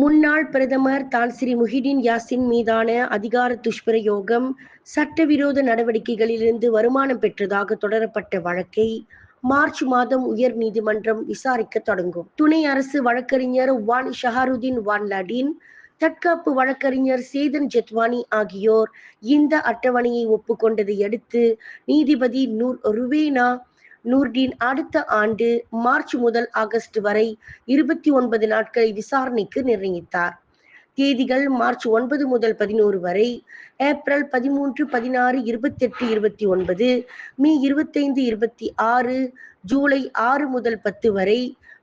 முன்னாள் பிரதமர் தான் ஸ்ரீ முஹிடின் யாசின் மீதான அதிகார துஷ்பிரயோகம் சட்டவிரோத நடவடிக்கைகளிலிருந்து வருமானம் பெற்றதாக தொடரப்பட்ட வழக்கை மார்ச் மாதம் உயர் நீதிமன்றம் விசாரிக்க தொடங்கும். துணை அரசு வழக்கறிஞர் வான் ஷஹருதீன் வான்லாடின் தற்காப்பு வழக்கறிஞர் சேதன் ஜெத்வானி ஆகியோர் இந்த அட்டவணையை ஒப்புக்கொண்டதை அடுத்து நீதிபதி நூர் ருவேனா நூர்டீன் அடுத்த ஆண்டு மார்ச் முதல் ஆகஸ்ட் வரை இருபத்தி ஒன்பது நாட்களை விசாரணைக்கு நிர்ணயித்தார். தேதிகள் மார்ச் ஒன்பது முதல் பதினோரு வரை ஏப்ரல் பதிமூன்று பதினாறு இருபத்தி எட்டு இருபத்தி ஒன்பது மே இருபத்தைந்து இருபத்தி ஆறு ஜூலை ஆறு முதல் பத்து வரை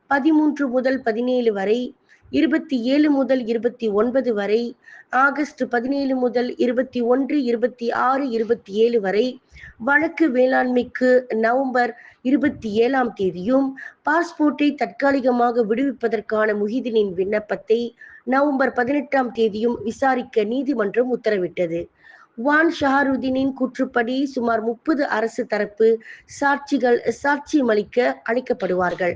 பதிமூன்று முதல் பதினேழு வரை இருபத்தி ஏழு முதல் இருபத்தி ஒன்பது வரை ஆகஸ்ட் பதினேழு முதல் இருபத்தி ஒன்று இருபத்தி ஆறு இருபத்தி ஏழு வரை வழக்கு வேளாண்மைக்கு நவம்பர் இருபத்தி ஏழாம் தேதியும் பாஸ்போர்ட்டை தற்காலிகமாக விடுவிப்பதற்கான முஹிதினின் விண்ணப்பத்தை நவம்பர் பதினெட்டாம் தேதியும் விசாரிக்க நீதிமன்றம் உத்தரவிட்டது. வான் ஷஹாருதீனின் கூற்றுப்படி சுமார் முப்பது அரசு தரப்பு சாட்சிகள் சாட்சியமளிக்க அழைக்கப்படுவார்கள்.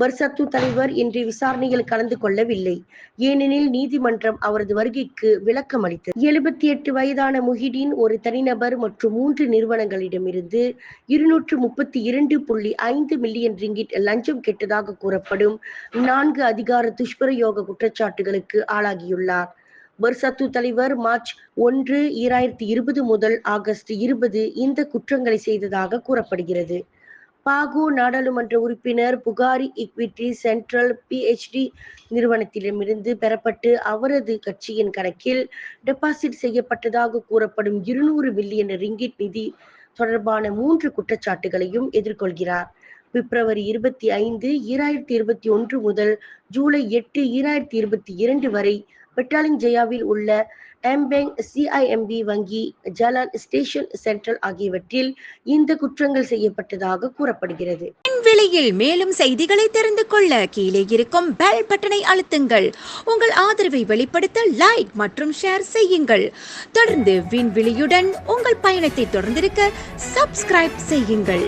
பர்சத்து தலைவர் இன்று விசாரணையில் கலந்து கொள்ளவில்லை. ஏனெனில் நீதிமன்றம் அவரது வருகைக்கு விளக்கம் அளித்தது எழுபத்தி எட்டு வயதான முஹிடின் ஒரு தனிநபர் மற்றும் மூன்று நிறுவனங்களிடமிருந்து இருநூற்று முப்பத்தி இரண்டு புள்ளி ஐந்து மில்லியன் ரிங்கிட் லஞ்சம் கெட்டதாக கூறப்படும் நான்கு அதிகார துஷ்பிரயோக குற்றச்சாட்டுகளுக்கு ஆளாகியுள்ளார். பர்சத்து தலைவர் மார்ச் ஒன்று ஈராயிரத்தி இருபது முதல் ஆகஸ்ட் இருபது இந்த குற்றங்களை செய்ததாக கூறப்படுகிறது. பாகு நாடாளுமன்ற உறுப்பினர் புகாரி இக்விட்டி சென்ட்ரல் பிஹெச்டி நிறுவனத்திடமிருந்து பெறப்பட்டு அவரது கட்சியின் கணக்கில் டெபாசிட் செய்யப்பட்டதாக கூறப்படும் இருநூறு மில்லியன் ரிங்கிட் நிதி தொடர்பான மூன்று குற்றச்சாட்டுகளையும் எதிர்கொள்கிறார். பிப்ரவரி இருபத்தி ஐந்து ஈராயிரத்தி இருபத்தி ஒன்று முதல் ஜூலை எட்டு ஈராயிரத்தி இருபத்தி இரண்டு வரை பெட்டாலிங் ஜெயாவில் உள்ள எம்பெங் சிஐஎம்பி வங்கி ஜலான் ஸ்டேஷன் சென்ட்ரல் ஆகியவற்றில் இந்த குற்றங்கள் செய்யப்பட்டதாக கூறப்படுகிறது. விலையில் மேலும் செய்திகளை தெரிந்து கொள்ள கீழே இருக்கும் பெல் பட்டனை அழுத்துங்கள். உங்கள் ஆதரவை வெளிப்படுத்த லைக் மற்றும் ஷேர் செய்யுங்கள். தொடர்ந்து விண்வெளியுடன் உங்கள் பயணத்தை தொடர்ந்திருக்க சப்ஸ்கிரைப் செய்யுங்கள்.